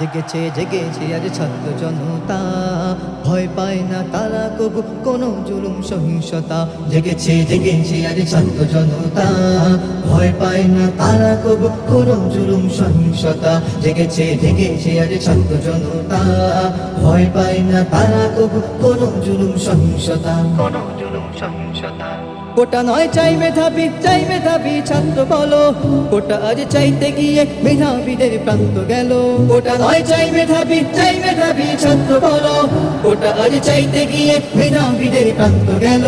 জেগেছে জেগেছে আজ ছাত্র জনতা ভয় পায় না তারা কবু কোনো জুলুম সহিংসতা। জেগেছে জেগেছে আজ ছাত্র জনতা। ভয় পায় না তারা কবু কোনো জুলুম সহিংসতা। জেগেছে জেগেছে আজ ছাত্র জনতা। ভয় পায় না তারা কবু কোনো জুলুম সহিংসতা। কোনো জুলুম সহিংসতা। কোটা নয় চাই মেধাবী চাই মেধাবী ছাত্র বলো। কোটা আজ চাইতে গিয়ে মেধাবীদের প্রান্ত গেল। কোটা নয় চাই মেধাবী চাই মেধাবী ছাত্র বলো। কোটা চাইতে গিয়ে পিরামিডের প্রান্ত গেল।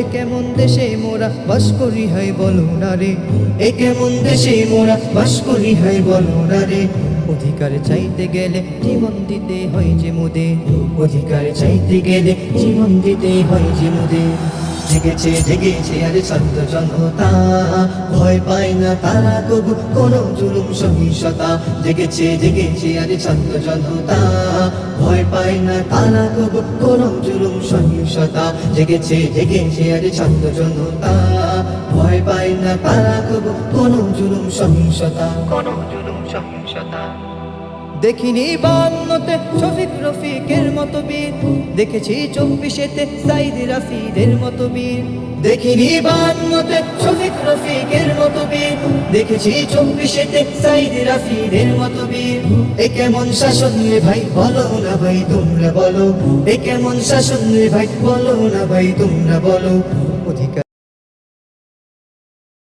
এ কেমন দেশে মোরা বাস করি হয় বলো না রে? এ কেমন দেশে মোরা বাস করি হয় বলো না রে? অধিকার চাইতে গেলে জীবন দিতে হয় যে মোদে অধিকার চাইতে গেলে জীবন দিতে হয় যে মোদে জেগেছে জেগেছে আর ছাত্র জনতা। ভয় পায় না তারা কবু, কোনো জুলুম সহিংসতা। জেগেছে জেগেছে আর ছাত্র জনতা। ভয় পায় না তারা কবু, কোনো জুলুম সহিংসতা। জেগেছে জেগেছে আর ছাত্র জনতা। ভয় পায় না তারা কবু, কোনো জুলুম সহিংসতা। কোনো জুলুম সহিংসতা। দেখিনি বান্নতে শফিক রফিকের মতো বীর। দেখেছি চব্বিশেতে সাইদ রাফিদের মতো বীর। দেখিনি বান্নতে শফিক রফিকের মতো বীর। দেখেছি চব্বিশেতে সাইদ রাফিদের মতো বীর। এ কেমন শাসন রে ভাই, বলো না ভাই, তোমরা বলো। এ কেমন শাসন রে ভাই, বলো না ভাই, তোমরা বলো। অধিকার